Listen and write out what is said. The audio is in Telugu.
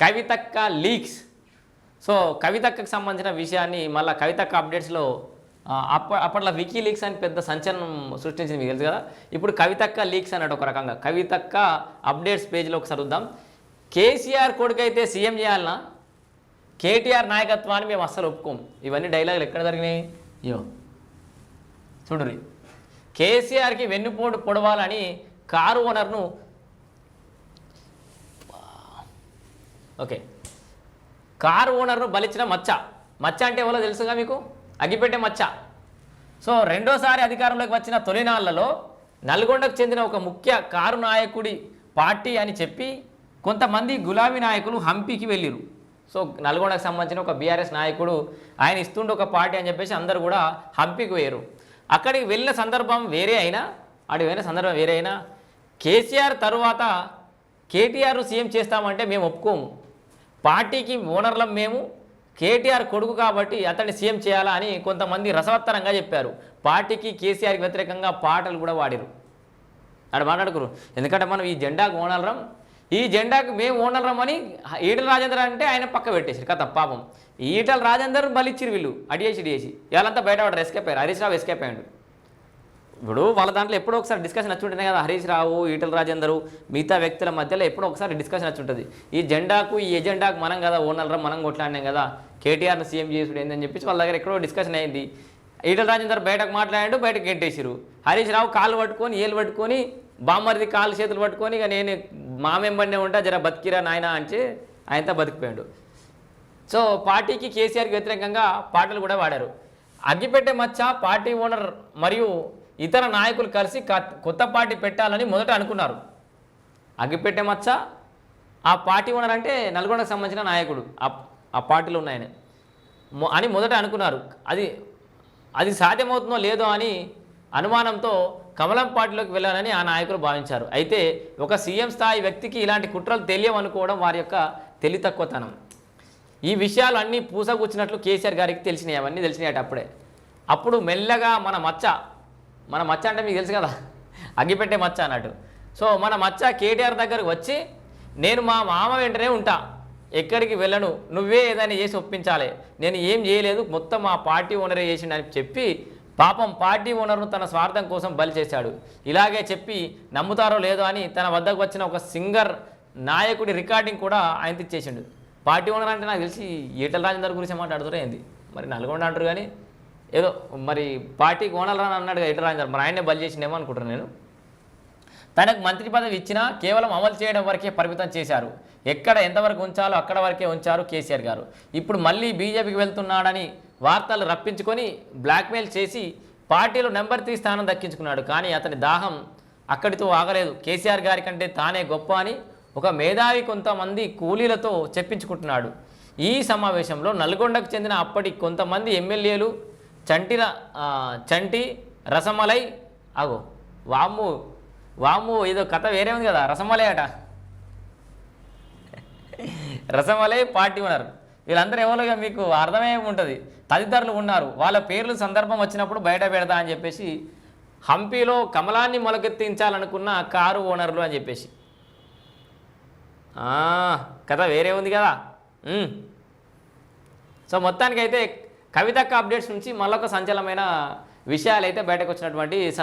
కవితక్క లీక్స్. సో కవితక్కకు సంబంధించిన విషయాన్ని మళ్ళీ కవితక్క అప్డేట్స్లో అప్ప అప్పట్లో వికీ లీక్స్ అని పెద్ద సంచలనం సృష్టించింది మీకు తెలుసు కదా? ఇప్పుడు కవితక్క లీక్స్ అన్నట్టు ఒక రకంగా. కవితక్క అప్డేట్స్ పేజ్లో ఒకసారి చూద్దాం. కేసీఆర్ కొడుకైతే సీఎం చేయాలనా? కేటీఆర్ నాయకత్వాన్ని మేము అస్సలు ఒప్పుకోం. ఇవన్నీ డైలాగులు ఎక్కడ జరిగినాయి? అయ్యో చూడురి కేసీఆర్కి వెన్నుపోటు పొడవాలని కారు ఓనర్ను ఓకే. కారు ఓనర్ను బలిచిన మచ్చ. మచ్చ అంటే ఎవరో తెలుసుగా మీకు? అగ్గిపెట్టే మచ్చ. సో రెండోసారి అధికారంలోకి వచ్చిన తొలినాళ్ళలో నల్గొండకు చెందిన ఒక ముఖ్య కారు నాయకుడి పార్టీ అని చెప్పి కొంతమంది గులాబీ నాయకులు హంపీకి వెళ్ళిరు సో నల్గొండకు సంబంధించిన ఒక బీఆర్ఎస్ నాయకుడు ఆయన ఇస్తుండే ఒక పార్టీ అని చెప్పేసి అందరు కూడా హంపీకి పోయారు. అక్కడికి వెళ్ళిన సందర్భం వేరే అయినా అక్కడికి వెళ్ళిన సందర్భం వేరే అయినా కేసీఆర్ తరువాత కేటీఆర్ను సీఎం చేస్తామంటే మేము ఒప్పుకోము. పార్టీకి ఓనర్లం మేము కేటీఆర్ కొడుకు కాబట్టి అతన్ని సీఎం చేయాలా అని కొంతమంది రసవత్తరంగా చెప్పారు. పార్టీకి కేసీఆర్కి వ్యతిరేకంగా పాటలు కూడా వాడిరు అక్కడ మాట్లాడుకురు ఎందుకంటే మనం ఈ జెండాకు ఓనర్రం ఈ జెండాకు మేము ఓనర్రం అని ఈటల రాజేందర్ అంటే ఆయన పక్క పెట్టేసారు కథ పాపం. ఈటల రాజేందర్ బలిచ్చిరు వీళ్ళు. అడిగేసి ఇడిగేసి ఇవాళంతా బయట వాడు ఎస్కేప్ అయ్యారు. హరీష్ రావు ఎస్కేప్ అయ్యాడు. ఇప్పుడు వాళ్ళ దాంట్లో ఎప్పుడో ఒకసారి డిస్కషన్ వచ్చి కదా హరీష్ రావు ఈటల రాజేందరు మిగతా వ్యక్తుల మధ్యలో ఎప్పుడో ఒకసారి డిస్కషన్ వచ్చి ఉంటుంది. ఈ జెండాకు ఈ ఎజెండాకు మనం కదా ఓనర్రా మనం కొట్లాడినాం కదా. కేటీఆర్ను సీఎం చేసుడు ఏందని చెప్పేసి వాళ్ళ దగ్గర ఎక్కడో డిస్కషన్ అయింది. ఈటల రాజేందర్ బయటకు మాట్లాడాడు బయటకు గెంటేసిరు. హరీష్ రావు కాళ్ళు పట్టుకొని ఏళ్ళు పట్టుకొని బామ్మరిది కాళ్ళు చేతులు పట్టుకొని ఇక నేను మామెంబడినే ఉంటా జర బతికిరా నాయన అంటే ఆయనతో బతికిపోయాడు. సో పార్టీకి కేసీఆర్కి వ్యతిరేకంగా పాటలు కూడా వాడారు అగ్గిపెట్టె మచ్చ పార్టీ ఓనర్ మరియు ఇతర నాయకులు కలిసి కొత్త పార్టీ పెట్టాలని మొదట అనుకున్నారు. అగ్గిపెట్టే మచ్చ ఆ పార్టీ ఓనర్ అంటే నల్గొండకు సంబంధించిన నాయకుడు. ఆ పార్టీలు పార్టీలో ఉన్నాయని అని మొదట అనుకున్నారు. అది అది సాధ్యమవుతుందో లేదో అని అనుమానంతో కమలం పార్టీలోకి వెళ్ళాలని ఆ నాయకులు భావించారు. అయితే ఒక సీఎం స్థాయి వ్యక్తికి ఇలాంటి కుట్రలు తెలియవనుకోవడం వారి యొక్క తెలివి తక్కువతనం ఈ విషయాలు అన్నీ పూసగుచ్చినట్లు కేసీఆర్ గారికి తెలిసినాయి అవన్నీ తెలిసినాయట అప్పుడే. అప్పుడు మెల్లగా మన మచ్చ మన మచ్చ అంటే మీకు తెలుసు కదా అగ్గిపెట్టే మచ్చ అన్నట్టు. సో మన మచ్చ కేటీఆర్ దగ్గరకు వచ్చి నేను మా మామ వెంటనే ఉంటా ఎక్కడికి వెళ్ళను నువ్వే ఏదైనా చేసి ఒప్పించాలి. నేను ఏం చేయలేదు మొత్తం మా పార్టీ ఓనరే చేసిండని చెప్పి పాపం పార్టీ ఓనర్ను తన స్వార్థం కోసం బలి చేశాడు. ఇలాగే చెప్పి నమ్ముతారో లేదో అని తన వద్దకు వచ్చిన ఒక సింగర్ నాయకుడి రికార్డింగ్ కూడా ఆయన తెచ్చేసిండు. పార్టీ ఓనర్ అంటే నాకు తెలిసి ఈటల రాజేందర్ గురించి మాట్లాడుతురే ఏంది? మరి నల్గొండ అంటారు కానీ ఏదో మరి పార్టీ కోణాలని అని అన్నాడు కదా రాజేందర్? మరి ఆయనే బలి చేసిండేమో అనుకుంటున్నాను నేను. తనకు మంత్రి పదవి ఇచ్చినా కేవలం అమలు చేయడం వరకే పరిమితం చేశారు. ఎక్కడ ఎంతవరకు ఉంచాలో అక్కడ వరకే ఉంచారు కేసీఆర్ గారు. ఇప్పుడు మళ్ళీ బీజేపీకి వెళ్తున్నాడని వార్తలు రప్పించుకొని బ్లాక్మెయిల్ చేసి పార్టీలో నెంబర్ త్రీ స్థానం దక్కించుకున్నాడు. కానీ అతని దాహం అక్కడితో ఆగలేదు. కేసీఆర్ గారి కంటే తానే గొప్ప అని ఒక మేధావి కొంతమంది కూలీలతో చెప్పించుకుంటున్నాడు. ఈ సమావేశంలో నల్గొండకు చెందిన అప్పటి కొంతమంది ఎమ్మెల్యేలు చంటిల చంటి రసమలై అగో వాము వాము ఏదో కథ వేరే ఉంది కదా రసమలై అట. రసమలై పార్టీ ఉన్నారు. వీళ్ళందరూ ఎవరోగా మీకు అర్థమై ఉంటుంది. తదితరులు ఉన్నారు. వాళ్ళ పేర్లు సందర్భం వచ్చినప్పుడు బయట పెడతా అని చెప్పేసి హంపీలో కమలాన్ని మొలకెత్తించాలనుకున్న కారు ఓనర్లు అని చెప్పేసి. కథ వేరే ఉంది కదా. సో మొత్తానికైతే కవితక్క అప్డేట్స్ నుంచి మళ్ళొక సంచలనమైన విషయాలు అయితే బయటకు వచ్చినటువంటి